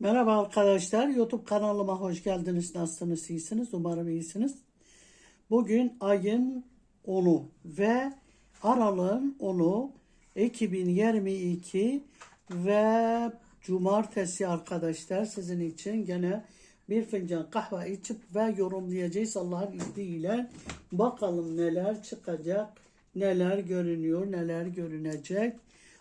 Merhaba arkadaşlar. YouTube kanalıma hoş geldiniz. Nasılsınız? İyisiniz? Umarım iyisiniz. Bugün ayın 10'u ve aralığın 10'u 2022 ve cumartesi arkadaşlar sizin için gene bir fincan kahve içip ve yorumlayacağız Allah'ın izniyle. Bakalım neler çıkacak, neler görünüyor, neler görünecek.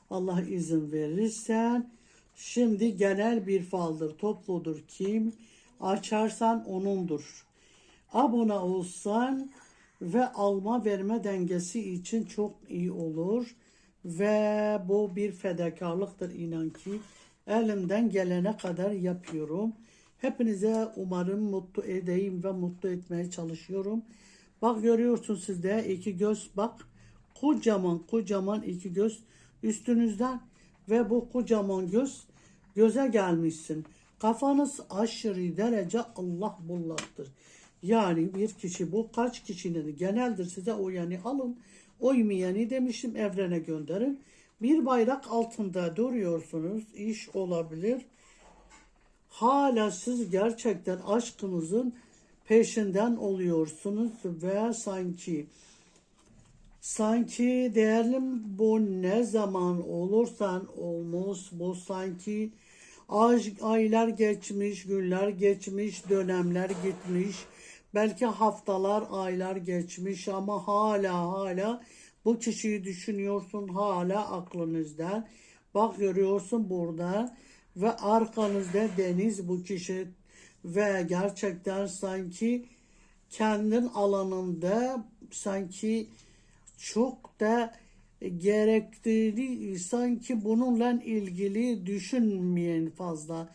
Allah izin verirsen. Şimdi genel bir faldır, topludur kim? Açarsan onundur. Abone olsan ve alma verme dengesi için çok iyi olur. Ve bu bir fedakarlıktır inan ki. Elimden gelene kadar yapıyorum. Hepinize umarım mutlu edeyim ve mutlu etmeye çalışıyorum. Bak görüyorsun sizde iki göz bak. Kocaman kocaman iki göz üstünüzden ve bu kocaman göz göze gelmişsin. Kafanız aşırı derece Allah bullaktır. Yani bir kişi bu kaç kişinin geneldir size o yani alın. Oymayanı demişim evrene gönderin. Bir bayrak altında duruyorsunuz. iş olabilir. Hala siz gerçekten aşkınızın peşinden oluyorsunuz ve sanki Sanki değerlim bu ne zaman olursan olmuş bu sanki ay- aylar geçmiş, günler geçmiş, dönemler gitmiş. Belki haftalar, aylar geçmiş ama hala hala bu kişiyi düşünüyorsun hala aklınızda. Bak görüyorsun burada ve arkanızda deniz bu kişi ve gerçekten sanki kendin alanında sanki çok da gerektiğini sanki bununla ilgili düşünmeyen fazla.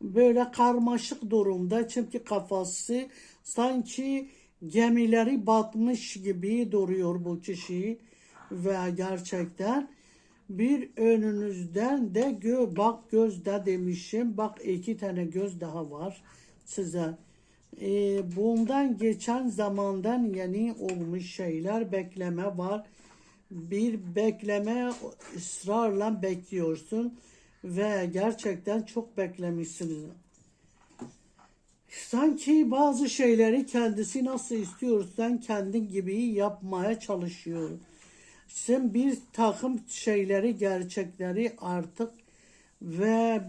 Böyle karmaşık durumda çünkü kafası sanki gemileri batmış gibi duruyor bu kişi. Ve gerçekten bir önünüzden de gö bak gözde demişim. Bak iki tane göz daha var size e, bundan geçen zamandan yeni olmuş şeyler bekleme var. Bir bekleme ısrarla bekliyorsun ve gerçekten çok beklemişsiniz. Sanki bazı şeyleri kendisi nasıl istiyorsan kendin gibi yapmaya çalışıyor. Sen bir takım şeyleri, gerçekleri artık ve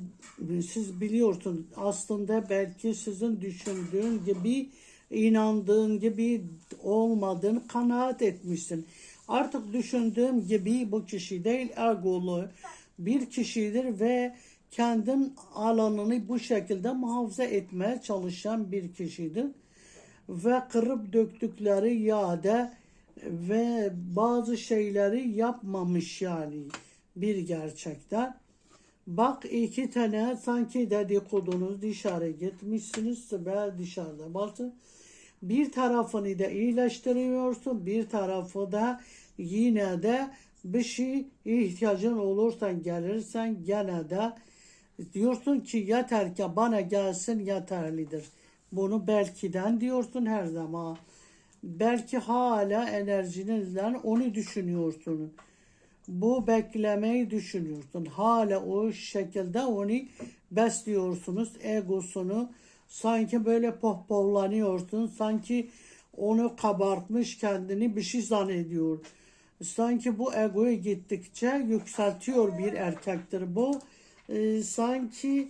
siz biliyorsunuz aslında belki sizin düşündüğün gibi inandığın gibi olmadığını kanaat etmişsin. Artık düşündüğüm gibi bu kişi değil egolu bir kişidir ve kendin alanını bu şekilde muhafaza etmeye çalışan bir kişidir. Ve kırıp döktükleri yağda ve bazı şeyleri yapmamış yani bir gerçekten. Bak iki tane sanki dedikodunuz dışarı gitmişsiniz ve dışarıda bakın. Bir tarafını da iyileştiriyorsun, bir tarafı da yine de bir şey ihtiyacın olursan gelirsen gene de diyorsun ki yeter ki bana gelsin yeterlidir. Bunu belkiden diyorsun her zaman. Belki hala enerjinizle onu düşünüyorsun bu beklemeyi düşünüyorsun. Hala o şekilde onu besliyorsunuz. Egosunu sanki böyle pohpohlanıyorsun. Sanki onu kabartmış kendini bir şey zannediyor. Sanki bu egoyu gittikçe yükseltiyor bir erkektir bu. Ee, sanki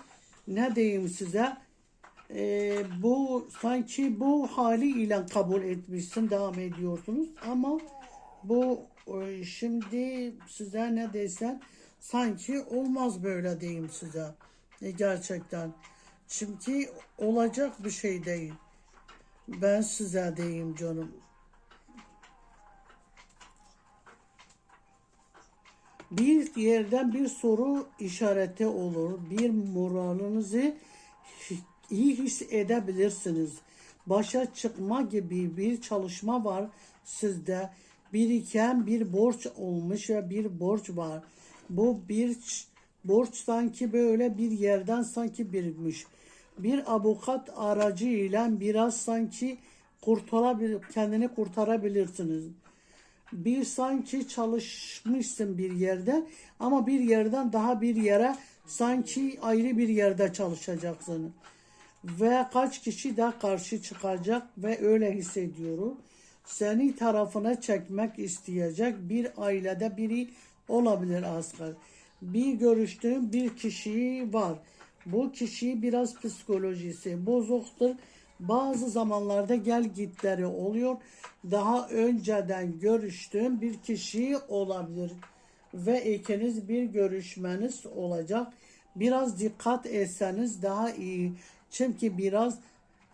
ne diyeyim size Ee, bu sanki bu haliyle kabul etmişsin devam ediyorsunuz ama bu e, şimdi size ne desem sanki olmaz böyle diyeyim size. E, gerçekten. Çünkü olacak bir şey değil. Ben size diyeyim canım. Bir yerden bir soru işareti olur. Bir moralinizi iyi hissedebilirsiniz. Başa çıkma gibi bir çalışma var sizde biriken bir borç olmuş ve bir borç var. Bu bir borç sanki böyle bir yerden sanki birikmiş. Bir avukat aracıyla biraz sanki kurtarabilir, kendini kurtarabilirsiniz. Bir sanki çalışmışsın bir yerde ama bir yerden daha bir yere Sanki ayrı bir yerde çalışacaksın. Ve kaç kişi de karşı çıkacak ve öyle hissediyorum. Seni tarafına çekmek isteyecek bir ailede biri olabilir asgari. Bir görüştüğüm bir kişi var. Bu kişi biraz psikolojisi bozuktur. Bazı zamanlarda gel gitleri oluyor. Daha önceden görüştüğüm bir kişi olabilir. Ve ikiniz bir görüşmeniz olacak. Biraz dikkat etseniz daha iyi. Çünkü biraz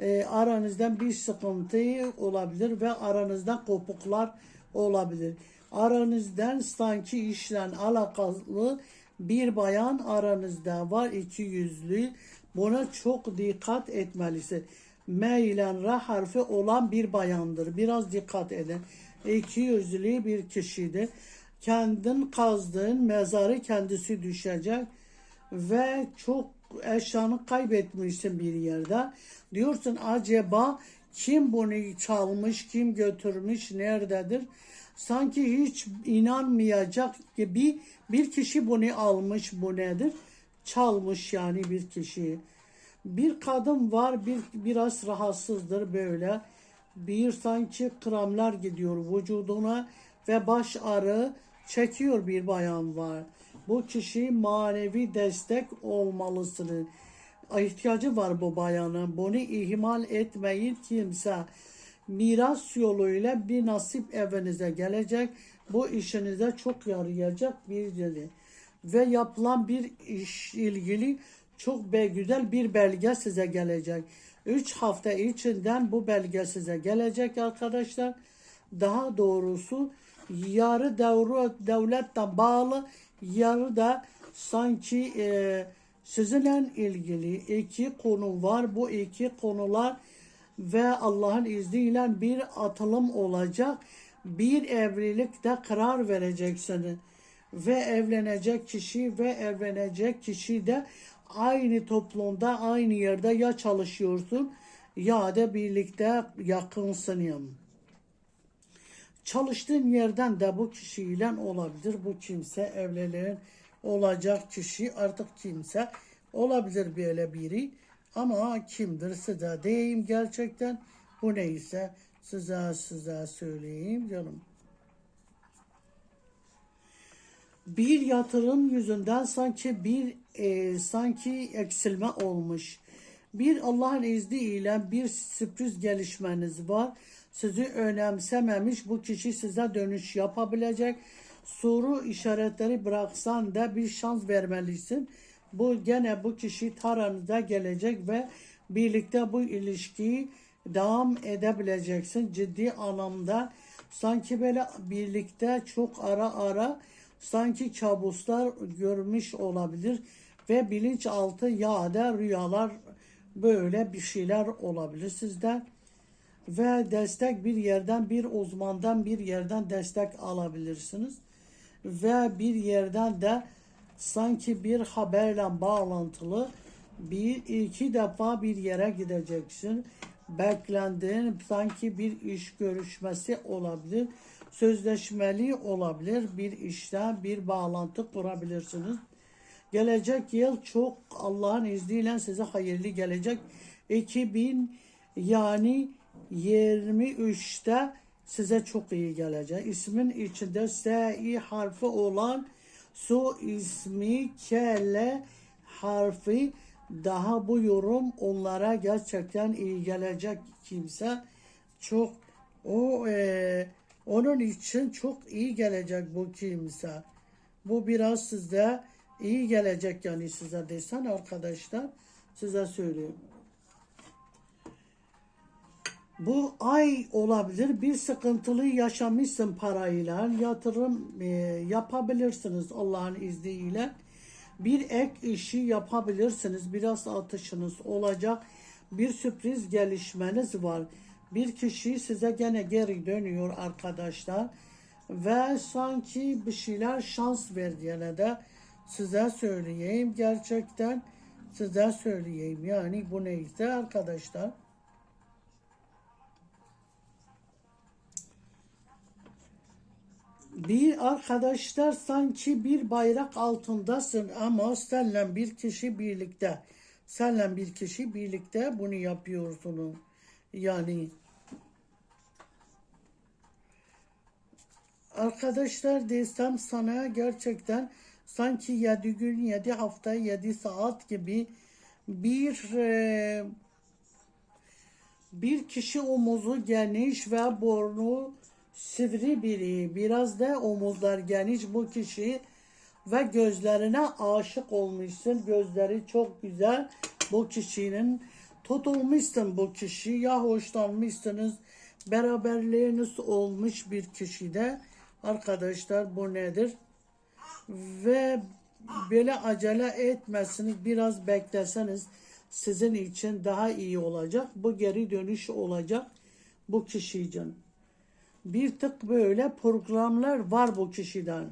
e, aranızda bir sıkıntı olabilir ve aranızda kopuklar olabilir. Aranızdan sanki işle alakalı bir bayan aranızda var iki yüzlü. Buna çok dikkat etmelisin. M ile R harfi olan bir bayandır. Biraz dikkat edin. İki yüzlü bir kişidir. Kendin kazdığın mezarı kendisi düşecek ve çok eşyanı kaybetmişsin bir yerde. Diyorsun acaba kim bunu çalmış, kim götürmüş, nerededir? Sanki hiç inanmayacak gibi bir kişi bunu almış, bu nedir? Çalmış yani bir kişi. Bir kadın var, bir biraz rahatsızdır böyle. Bir sanki kramlar gidiyor vücuduna ve baş ağrı çekiyor bir bayan var. Bu kişi manevi destek olmalısınız. İhtiyacı var bu bayanın. Bunu ihmal etmeyin kimse. Miras yoluyla bir nasip evinize gelecek. Bu işinize çok yarayacak bir dedi. Ve yapılan bir iş ilgili çok be güzel bir belge size gelecek. 3 hafta içinden bu belge size gelecek arkadaşlar. Daha doğrusu yarı devru devletten bağlı yarı da sanki e, sizinle ilgili iki konu var. Bu iki konular ve Allah'ın izniyle bir atılım olacak. Bir evlilikte karar vereceksiniz. Ve evlenecek kişi ve evlenecek kişi de aynı toplumda aynı yerde ya çalışıyorsun ya da birlikte yakınsın yani. Çalıştığın yerden de bu kişiyle olabilir. Bu kimse evliliğin olacak kişi artık kimse olabilir böyle biri. Ama kimdir size diyeyim gerçekten. Bu neyse size size söyleyeyim canım. Bir yatırım yüzünden sanki bir e, sanki eksilme olmuş. Bir Allah'ın izniyle bir sürpriz gelişmeniz var. Sizi önemsememiş bu kişi size dönüş yapabilecek. Soru işaretleri bıraksan da bir şans vermelisin. Bu gene bu kişi taranıza gelecek ve birlikte bu ilişkiyi devam edebileceksin ciddi anlamda. Sanki böyle birlikte çok ara ara sanki kabuslar görmüş olabilir ve bilinçaltı ya da rüyalar böyle bir şeyler olabilir sizde ve destek bir yerden bir uzmandan bir yerden destek alabilirsiniz ve bir yerden de sanki bir haberle bağlantılı bir iki defa bir yere gideceksin. Beklendiğin sanki bir iş görüşmesi olabilir. Sözleşmeli olabilir. Bir işte bir bağlantı kurabilirsiniz. Gelecek yıl çok Allah'ın izniyle size hayırlı gelecek. 2000 yani 23'te size çok iyi gelecek. İsmin içinde S-I harfi olan su ismi kele harfi daha bu yorum onlara gerçekten iyi gelecek kimse çok o e, onun için çok iyi gelecek bu kimse. Bu biraz size iyi gelecek yani size desen arkadaşlar size söylüyorum. Bu ay olabilir. Bir sıkıntılı yaşamışsın parayla. Yatırım e, yapabilirsiniz Allah'ın izniyle. Bir ek işi yapabilirsiniz. Biraz atışınız olacak. Bir sürpriz gelişmeniz var. Bir kişi size gene geri dönüyor arkadaşlar. Ve sanki bir şeyler şans verdiğine de size söyleyeyim. Gerçekten size söyleyeyim. Yani bu neyse arkadaşlar. Bir arkadaşlar sanki bir bayrak altındasın ama senle bir kişi birlikte. Senle bir kişi birlikte bunu yapıyorsunuz. Yani Arkadaşlar desem sana gerçekten sanki 7 gün, 7 hafta, 7 saat gibi bir e, bir kişi omuzu geniş ve burnu sivri biri. Biraz da omuzlar geniş bu kişi ve gözlerine aşık olmuşsun. Gözleri çok güzel bu kişinin. Tutulmuşsun bu kişi ya hoşlanmışsınız. Beraberliğiniz olmuş bir kişide. Arkadaşlar bu nedir? Ve böyle acele etmezsiniz. Biraz bekleseniz sizin için daha iyi olacak. Bu geri dönüş olacak bu kişi için. Bir tık böyle programlar var bu kişiden.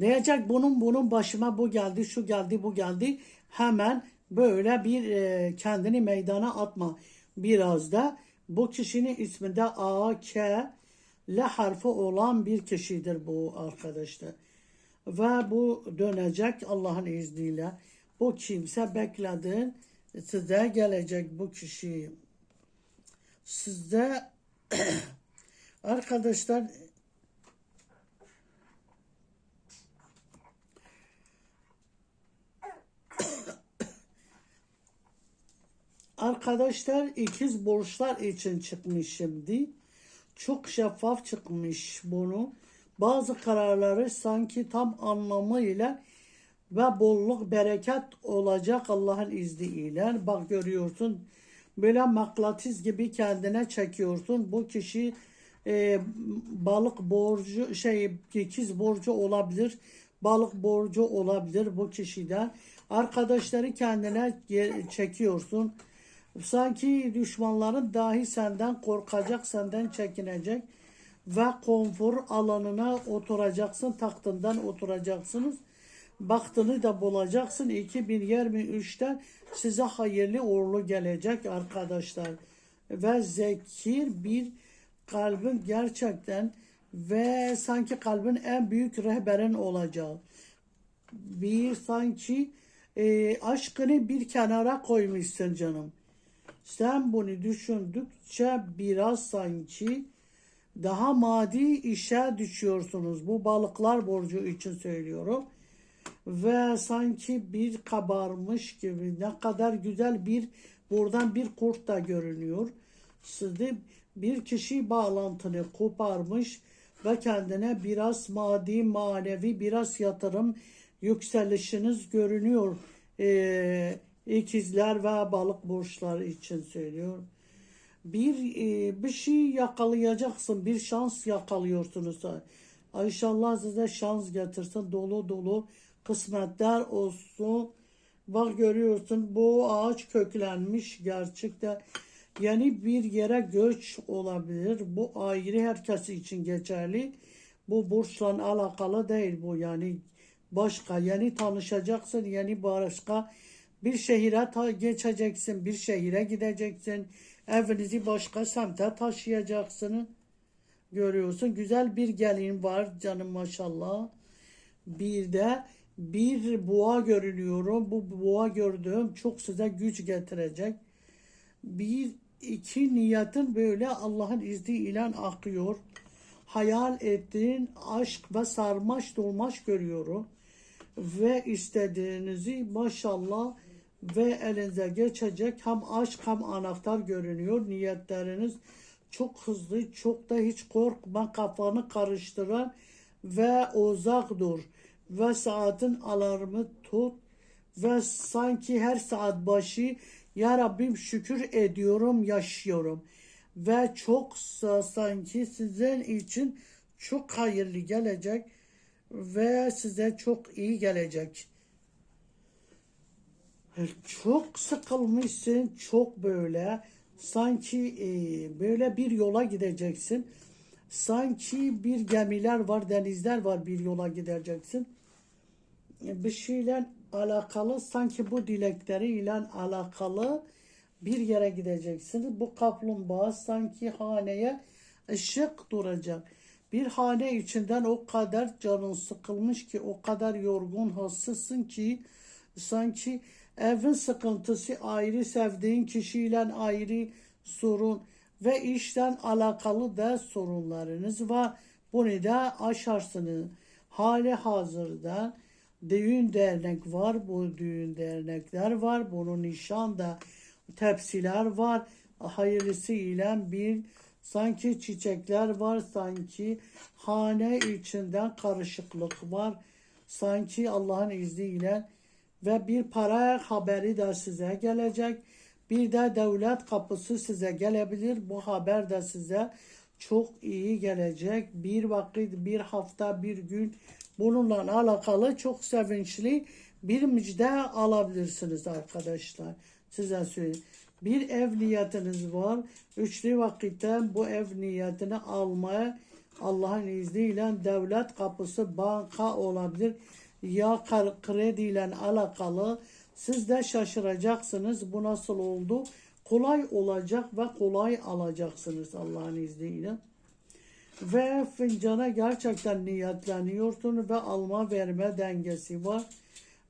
Diyecek bunun bunun başıma bu geldi, şu geldi, bu geldi. Hemen böyle bir e, kendini meydana atma. Biraz da bu kişinin isminde A, K, L harfi olan bir kişidir bu arkadaşlar. Ve bu dönecek Allah'ın izniyle. Bu kimse beklediğin size gelecek bu kişi. Sizde arkadaşlar Arkadaşlar ikiz borçlar için çıkmış şimdi. Çok şeffaf çıkmış bunu. Bazı kararları sanki tam anlamıyla ve bolluk bereket olacak Allah'ın izniyle. Bak görüyorsun böyle maklatis gibi kendine çekiyorsun. Bu kişi e, balık borcu şey ikiz borcu olabilir. Balık borcu olabilir bu kişiden. Arkadaşları kendine çekiyorsun. Sanki düşmanların dahi senden korkacak, senden çekinecek ve konfor alanına oturacaksın, tahtından oturacaksınız. Baktını da bulacaksın. 2023'ten size hayırlı uğurlu gelecek arkadaşlar. Ve zekir bir kalbin gerçekten ve sanki kalbin en büyük rehberin olacak. Bir sanki e, aşkını bir kenara koymuşsun canım. Sen bunu düşündükçe biraz sanki daha maddi işe düşüyorsunuz. Bu balıklar borcu için söylüyorum. Ve sanki bir kabarmış gibi ne kadar güzel bir buradan bir kurt da görünüyor. Sizde bir kişi bağlantını koparmış ve kendine biraz maddi manevi biraz yatırım yükselişiniz görünüyor. Ee, ikizler ve balık burçları için söylüyor. Bir e, bir şey yakalayacaksın, bir şans yakalıyorsunuz. İnşallah size şans getirsin, dolu dolu kısmetler olsun. Bak görüyorsun bu ağaç köklenmiş gerçekten. Yeni bir yere göç olabilir. Bu ayrı herkes için geçerli. Bu burçla alakalı değil bu yani başka yeni tanışacaksın yeni başka bir şehire geçeceksin, bir şehire gideceksin. Evinizi başka semte taşıyacaksın. Görüyorsun. Güzel bir gelin var canım maşallah. Bir de bir boğa görünüyorum. Bu boğa gördüğüm çok size güç getirecek. Bir iki niyetin böyle Allah'ın izniyle akıyor. Hayal ettiğin aşk ve sarmaş dolmaş görüyorum. Ve istediğinizi maşallah ve elinize geçecek hem aşk hem anahtar görünüyor. Niyetleriniz çok hızlı, çok da hiç korkma kafanı karıştıran ve uzak dur. Ve saatin alarmı tut ve sanki her saat başı ya Rabbim şükür ediyorum, yaşıyorum. Ve çok sanki sizin için çok hayırlı gelecek ve size çok iyi gelecek. Çok sıkılmışsın, çok böyle sanki e, böyle bir yola gideceksin. Sanki bir gemiler var, denizler var bir yola gideceksin. Bir şeyle alakalı sanki bu dilekleriyle alakalı bir yere gideceksiniz. Bu kaplumbağa sanki haneye ışık duracak. Bir hane içinden o kadar canın sıkılmış ki, o kadar yorgun, hassızsın ki sanki evin sıkıntısı ayrı, sevdiğin kişiyle ayrı sorun ve işten alakalı da sorunlarınız var. Bunu da aşarsınız. Hali hazırda düğün dernek var. Bu düğün dernekler var. Bunun nişanda tepsiler var. Hayırlısı ile bir sanki çiçekler var. Sanki hane içinden karışıklık var. Sanki Allah'ın izniyle ve bir para haberi de size gelecek. Bir de devlet kapısı size gelebilir. Bu haber de size çok iyi gelecek. Bir vakit, bir hafta, bir gün bununla alakalı çok sevinçli bir müjde alabilirsiniz arkadaşlar. Size söyleyeyim. Bir ev niyetiniz var. Üçlü vakitten bu ev niyetini almaya Allah'ın izniyle devlet kapısı banka olabilir ya krediyle alakalı siz de şaşıracaksınız bu nasıl oldu kolay olacak ve kolay alacaksınız Allah'ın izniyle ve fincana gerçekten niyetleniyorsun ve alma verme dengesi var.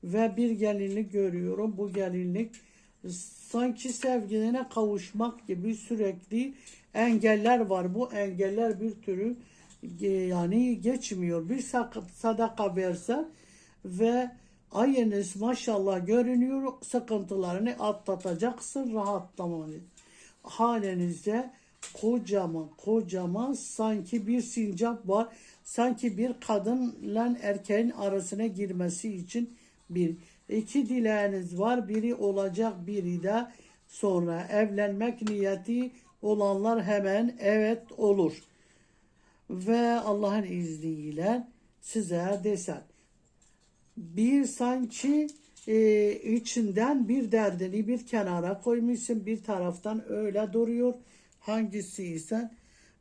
Ve bir gelinlik görüyorum. Bu gelinlik sanki sevgiline kavuşmak gibi sürekli engeller var. Bu engeller bir türlü e, yani geçmiyor. Bir sadaka versen ve ayınız maşallah görünüyor sıkıntılarını atlatacaksın rahatlamanı halinizde kocaman kocaman sanki bir sincap var. Sanki bir kadınla erkeğin arasına girmesi için bir iki dileğiniz var. Biri olacak biri de sonra. Evlenmek niyeti olanlar hemen evet olur. Ve Allah'ın izniyle size desen bir sanki e, içinden bir derdini bir kenara koymuşsun. Bir taraftan öyle duruyor hangisi ise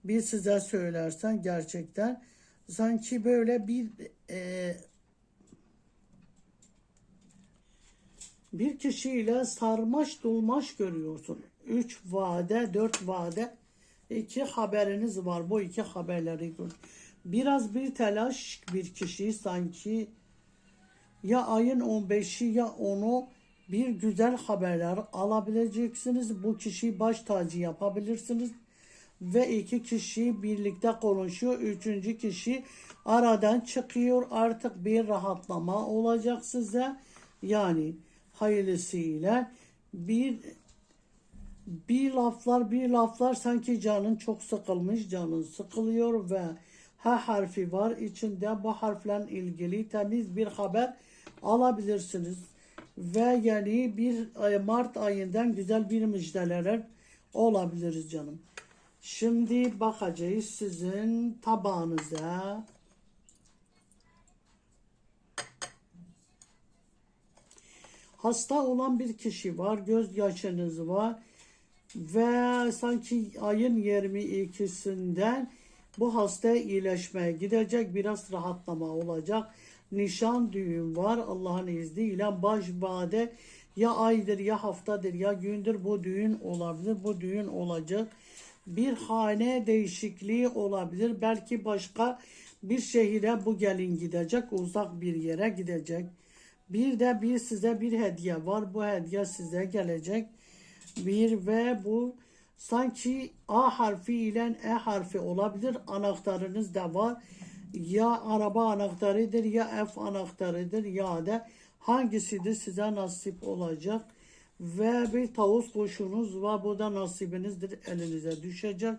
bir size söylersen gerçekten sanki böyle bir e, bir kişiyle sarmaş dolmaş görüyorsun. Üç vade, dört vade iki haberiniz var. Bu iki haberleri gör. Biraz bir telaş bir kişi sanki ya ayın 15'i ya onu bir güzel haberler alabileceksiniz. Bu kişi baş tacı yapabilirsiniz. Ve iki kişi birlikte konuşuyor. Üçüncü kişi aradan çıkıyor. Artık bir rahatlama olacak size. Yani hayırlısıyla bir bir laflar bir laflar sanki canın çok sıkılmış canın sıkılıyor ve H harfi var içinde bu harfle ilgili temiz bir haber alabilirsiniz ve yani bir Mart ayından güzel bir müjdeler olabiliriz canım. Şimdi bakacağız sizin tabağınıza. Hasta olan bir kişi var, gözyaşınız var ve sanki ayın 22'sinden bu hasta iyileşmeye gidecek, biraz rahatlama olacak. Nişan düğün var Allah'ın izniyle baş bade ya aydır ya haftadır ya gündür bu düğün olabilir. Bu düğün olacak. Bir hane değişikliği olabilir. Belki başka bir şehire bu gelin gidecek. Uzak bir yere gidecek. Bir de bir size bir hediye var. Bu hediye size gelecek. Bir ve bu sanki A harfi ile E harfi olabilir. Anahtarınız da var. Ya araba anahtarıdır ya F anahtarıdır ya da hangisidir size nasip olacak. Ve bir tavus kuşunuz var. Bu da nasibinizdir. Elinize düşecek.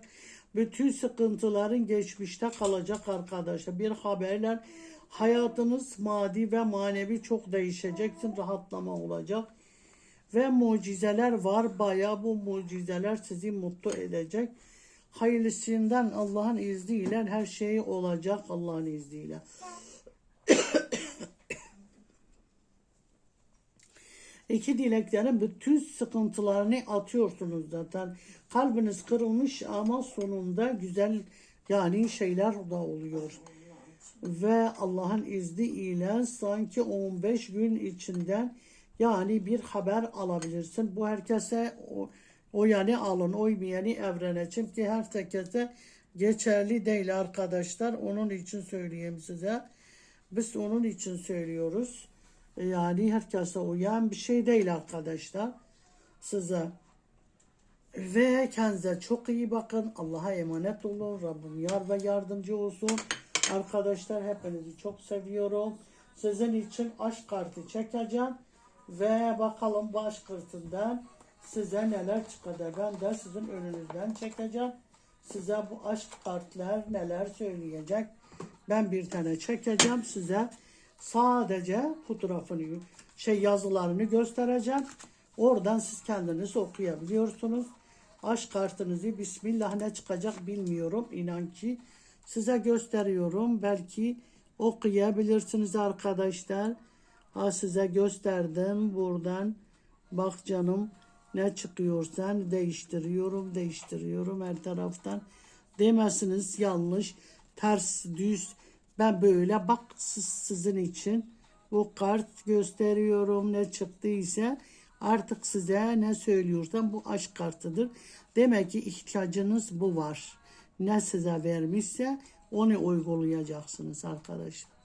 Bütün sıkıntıların geçmişte kalacak arkadaşlar. Bir haberler hayatınız maddi ve manevi çok değişeceksin. Rahatlama olacak ve mucizeler var. Bayağı bu mucizeler sizi mutlu edecek. Hayırlısından Allah'ın izniyle her şey olacak Allah'ın izniyle. İki dileklerin bütün sıkıntılarını atıyorsunuz zaten. Kalbiniz kırılmış ama sonunda güzel yani şeyler da oluyor. Ve Allah'ın izniyle sanki 15 gün içinden Yani bir haber alabilirsin. Bu herkese o, o yani alın, oymayanı evrene. Çünkü her herkese geçerli değil arkadaşlar. Onun için söyleyeyim size. Biz onun için söylüyoruz. Yani herkese uyan bir şey değil arkadaşlar. Size. Ve kendinize çok iyi bakın. Allah'a emanet olun. Rabbim yar ve yardımcı olsun. Arkadaşlar hepinizi çok seviyorum. Sizin için aşk kartı çekeceğim. Ve bakalım bu aşk kartından size neler. Ben de sizin önünüzden çekeceğim. Size bu aşk kartlar neler söyleyecek. Ben bir tane çekeceğim size. Sadece fotoğrafını, şey yazılarını göstereceğim. Oradan siz kendiniz okuyabiliyorsunuz. Aşk kartınızı Bismillah ne çıkacak bilmiyorum. İnan ki size gösteriyorum. Belki okuyabilirsiniz arkadaşlar. Ha size gösterdim buradan. Bak canım ne çıkıyorsan değiştiriyorum, değiştiriyorum her taraftan. Demesiniz yanlış, ters, düz. Ben böyle bak siz- sizin için bu kart gösteriyorum ne çıktıysa artık size ne söylüyorsam bu aşk kartıdır. Demek ki ihtiyacınız bu var. Ne size vermişse onu uygulayacaksınız arkadaşlar.